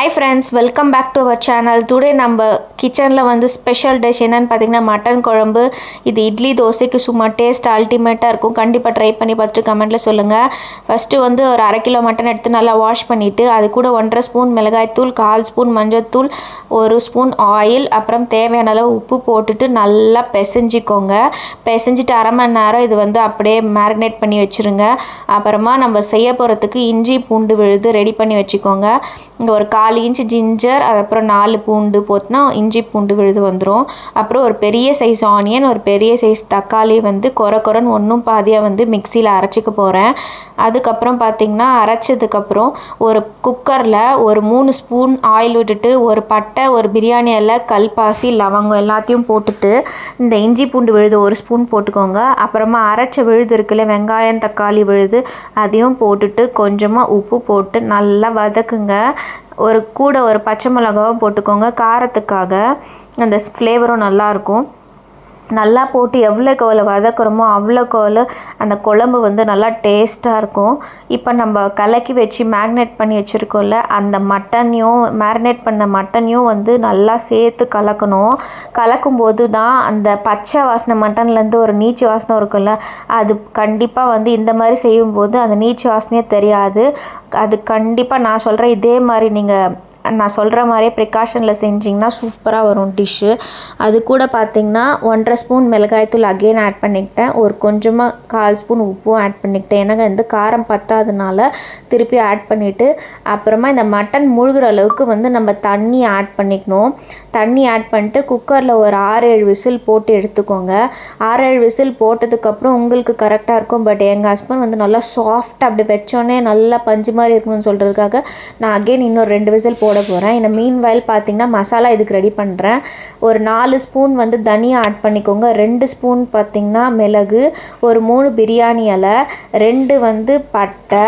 Hi friends welcome back to our channel today நம்ம கிச்சனில் வந்து ஸ்பெஷல் டிஷ் என்னென்னு பார்த்தீங்கன்னா மட்டன் குழம்பு. இது இட்லி தோசைக்கு சும்மா டேஸ்ட் அல்டிமேட்டாக இருக்கும். கண்டிப்பாக ட்ரை பண்ணி பார்த்துட்டு கமெண்ட்டில் சொல்லுங்கள் ஃபஸ்ட்டு வந்து ஒரு அரை கிலோ மட்டன் எடுத்து நல்லா வாஷ் பண்ணிவிட்டு அது கூட ஒன்றரை ஸ்பூன் மிளகாய்த்தூள் கால் ஸ்பூன் மஞ்சத்தூள் ஒரு ஸ்பூன் ஆயில் அப்புறம் தேவையான அளவு உப்பு போட்டுட்டு நல்லா பிசைஞ்சிக்கோங்க. பிசைஞ்சிட்டு அரை மணி நேரம் இது வந்து அப்படியே மேரினேட் பண்ணி வச்சுருங்க. அப்புறமா நம்ம செய்ய போகிறதுக்கு இஞ்சி பூண்டு விழுது ரெடி பண்ணி வச்சுக்கோங்க. இங்கே ஒரு கால் நாலு இன்ச்சு ஜிஞ்சர் அதுக்கப்புறம் நாலு பூண்டு போட்டுனா இஞ்சி பூண்டு விழுது வந்துடும் அப்புறம் ஒரு பெரிய சைஸ் ஆனியன் ஒரு பெரிய சைஸ் தக்காளி வந்து கொர கொரன்னு ஒன்றும் பாதியாக வந்து மிக்சியில் அரைச்சிக்க போகிறேன் அதுக்கப்புறம் பார்த்திங்கன்னா அரைச்சதுக்கப்புறம் ஒரு குக்கரில் ஒரு மூணு ஸ்பூன் ஆயில் விட்டுட்டு ஒரு பட்டை ஒரு பிரியாணி எல்லாம் கல்பாசி லவங்கம் எல்லாத்தையும் போட்டுட்டு இந்த இஞ்சி பூண்டு விழுது ஒரு ஸ்பூன் போட்டுக்கோங்க. அப்புறமா அரைச்ச விழுது இருக்குல்ல வெங்காயம் தக்காளி விழுது அதையும் போட்டுட்டு கொஞ்சமாக உப்பு போட்டு நல்லா வதக்குங்க. ஒரு கூட ஒரு பச்சை மிளகாவும் போட்டுக்கோங்க. காரத்துக்காக அந்த ஃப்ளேவரும் நல்லாயிருக்கும் நல்லா போட்டு எவ்வளோக்கு எவ்வளோ வதக்குறோமோ அவ்வளோக்கு அவ்வளோ அந்த குழம்பு வந்து நல்லா டேஸ்ட்டாக இருக்கும். இப்போ நம்ம கலக்கி வச்சு மேக்னேட் பண்ணி வச்சுருக்கோம்ல அந்த மட்டனையும் மேரினேட் பண்ண மட்டனையும் வந்து நல்லா சேர்த்து கலக்கணும். கலக்கும்போது தான் அந்த பச்சை வாசனை மட்டன்லேருந்து ஒரு நீச்சு வாசனை இருக்கும்ல அது கண்டிப்பாக வந்து இந்த மாதிரி செய்யும்போது அந்த நீச்சு வாசனையே தெரியாது. அது கண்டிப்பாக நான் சொல்கிறேன் இதே மாதிரி நீங்கள் நான் சொல்கிற மாதிரியே ப்ரிகாஷனில் செஞ்சிங்கன்னா சூப்பராக வரும் டிஷ்ஷு அது கூட பார்த்திங்கன்னா ஒன்றரை ஸ்பூன் மிளகாய்த்தூள் அகெயின் ஆட் பண்ணிக்கிட்டேன். ஒரு கொஞ்சமாக கால் ஸ்பூன் உப்பும் ஆட் பண்ணிக்கிட்டேன். எனக்கு வந்து காரம் பத்தாதனால திருப்பி ஆட் பண்ணிவிட்டு அப்புறமா இந்த மட்டன் முழுகிற அளவுக்கு வந்து நம்ம தண்ணி ஆட் பண்ணிக்கணும். தண்ணி ஆட் பண்ணிட்டு குக்கரில் ஒரு ஆறு ஏழு விசில் போட்டு எடுத்துக்கோங்க. ஆறு ஏழு விசில் போட்டதுக்கப்புறம் உங்களுக்கு கரெக்டாக இருக்கும். பட் எங்கள் ஹஸ்பண்ட் வந்து நல்லா சாஃப்டாக அப்படி வச்சோன்னே நல்லா பஞ்சு மாதிரி இருக்கணும்னு சொல்கிறதுக்காக நான் அகெயின் இன்னொரு ரெண்டு விசில் போட போகிறேன் இந்த மீன் வயல் பார்த்திங்கன்னா மசாலா இதுக்கு ரெடி பண்ணுறேன் ஒரு நாலு ஸ்பூன் வந்து தனியா ஆட் பண்ணிக்கோங்க. ரெண்டு ஸ்பூன் பார்த்திங்கன்னா மிளகு ஒரு மூணு பிரியாணி இலை ரெண்டு வந்து பட்டை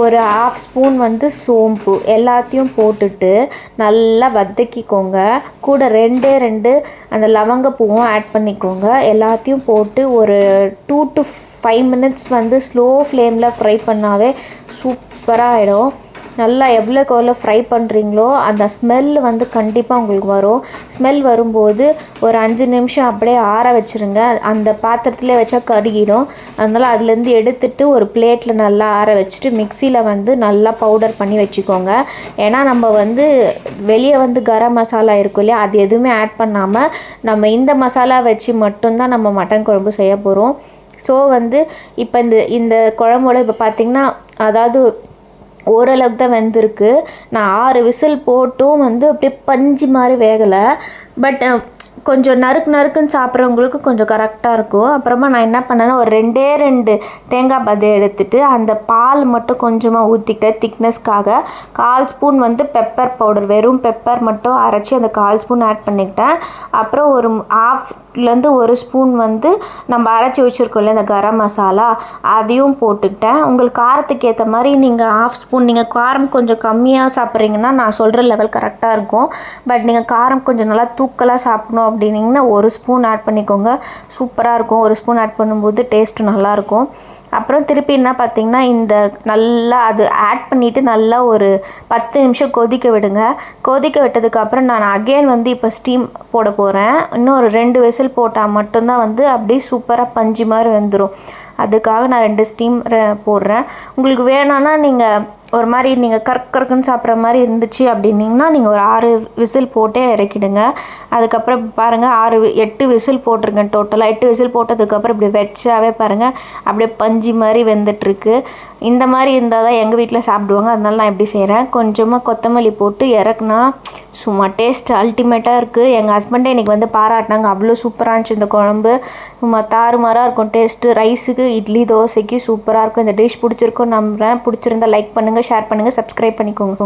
ஒரு ஆஃப் ஸ்பூன் வந்து சோம்பு எல்லாத்தையும் போட்டுட்டு நல்லா வதக்கிக்கோங்க. கூட ரெண்டே ரெண்டு அந்த லவங்கப்பூவும் ஆட் பண்ணிக்கோங்க. எல்லாத்தையும் போட்டு ஒரு டூ டு ஃபைவ் மினிட்ஸ் வந்து ஸ்லோ ஃப்ளேமில் ஃப்ரை பண்ணாவே சூப்பராக ஆகிடும் நல்லா எவ்வளோக்கு எவ்வளோ ஃப்ரை பண்ணுறீங்களோ அந்த ஸ்மெல் வந்து கண்டிப்பாக உங்களுக்கு வரும். ஸ்மெல் வரும்போது ஒரு அஞ்சு நிமிஷம் அப்படியே ஆற வச்சுருங்க. அந்த பாத்திரத்திலே வச்சா கருகிடும். அதனால் அதுலேருந்து எடுத்துட்டு ஒரு பிளேட்டில் நல்லா ஆற வச்சுட்டு மிக்சியில் வந்து நல்லா பவுடர் பண்ணி வச்சுக்கோங்க. ஏன்னா நம்ம வந்து வெளியே வந்து கரம் மசாலா இருக்கும் இல்லையா அது எதுவுமே ஆட் பண்ணாமல் நம்ம இந்த மசாலா வச்சு மட்டும்தான் நம்ம மட்டன் குழம்பு செய்ய போகிறோம் ஸோ வந்து இப்போ இந்த இந்த குழம்போட இப்போ பார்த்திங்கன்னா அதாவது ஓரளவுக்கு தான் வெந்திருக்கு. நான் ஆறு விசில் போட்டும் வந்து அப்படியே பஞ்சு மாதிரி வேகலை. பட் கொஞ்சம் நறுக்கு நறுக்குன்னு சாப்பிட்றவங்களுக்கு கொஞ்சம் கரெக்டாக இருக்கும். அப்புறமா நான் என்ன பண்ணேன்னா ஒரு ரெண்டே ரெண்டு தேங்காய் பதை எடுத்துட்டு அந்த பால் மட்டும் கொஞ்சமாக ஊற்றிக்கிட்டேன் திக்னஸ்க்காக கால் ஸ்பூன் வந்து பெப்பர் பவுடர் வெறும் பெப்பர் மட்டும் அரைச்சி அந்த கால் ஸ்பூன் ஆட் பண்ணிக்கிட்டேன். அப்புறம் ஒரு ஆஃப்லேருந்து ஒரு ஸ்பூன் வந்து நம்ம அரைச்சி வச்சுருக்கோம்ல இந்த கரம் மசாலா அதையும் போட்டுக்கிட்டேன். உங்களுக்கு காரத்துக்கு ஏற்ற மாதிரி நீங்கள் ஆஃப் ஸ்பூன் நீங்கள் காரம் கொஞ்சம் கம்மியாக சாப்பிட்றீங்கன்னா நான் சொல்கிற லெவல் கரெக்டாக இருக்கும். பட் நீங்கள் காரம் கொஞ்சம் நல்லா தூக்கலாக சாப்பிடணும் அப்படின்னிங்கன்னா ஒரு ஸ்பூன் ஆட் பண்ணிக்கோங்க. சூப்பராக இருக்கும். ஒரு ஸ்பூன் ஆட் பண்ணும்போது டேஸ்ட்டு நல்லாயிருக்கும் அப்புறம் திருப்பி என்ன பார்த்திங்கன்னா இந்த நல்லா அது ஆட் பண்ணிவிட்டு நல்லா ஒரு பத்து நிமிஷம் கொதிக்க விடுங்க. கொதிக்க விட்டதுக்கப்புறம் நான் அகெயின் வந்து இப்போ ஸ்டீம் போட போகிறேன் இன்னும் ஒரு ரெண்டு விசில் போட்டால் மட்டும்தான் வந்து அப்படியே சூப்பராக பஞ்சு மாதிரி வந்துடும் அதுக்காக நான் ரெண்டு ஸ்டீம் போடுறேன். உங்களுக்கு வேணும்னா நீங்கள் ஒரு மாதிரி நீங்கள் கறக் கறக்குன்னு சாப்பிட்ற மாதிரி இருந்துச்சு அப்படின்னிங்கன்னா நீங்கள் ஒரு ஆறு விசில் போட்டே இறக்கிடுங்க. அதுக்கப்புறம் பாருங்கள் ஆறு எட்டு விசில் போட்டிருக்கேன் டோட்டலாக எட்டு விசில் போட்டதுக்கப்புறம் இப்படி வச்சாவே பாருங்கள் அப்படியே பஞ்சு மாதிரி வெந்துட்டுருக்கு. இந்த மாதிரி இருந்தால் தான் எங்கள் வீட்டில் சாப்பிடுவாங்க. அதனால நான் எப்படி செய்கிறேன் கொஞ்சமாக கொத்தமல்லி போட்டு இறக்குனா சும்மா டேஸ்ட் அல்டிமேட்டாக இருக்குது எங்கள் ஹஸ்பண்டே இன்றைக்கி வந்து பாராட்டினாங்க. அவ்வளோ சூப்பராக இருந்துச்சு இந்த குழம்பு. சும்மா தாறுமாறாக இருக்கும். டேஸ்ட்டு ரைஸுக்கு இட்லி தோசைக்கு சூப்பராக இருக்கும். இந்த டிஷ் பிடிச்சிருக்கும் நம்புகிறேன் பிடிச்சிருந்தா லைக் பண்ணுங்கள் ஷேர் பண்ணுங்கள் சப்ஸ்கிரைப் பண்ணிக்கோங்க.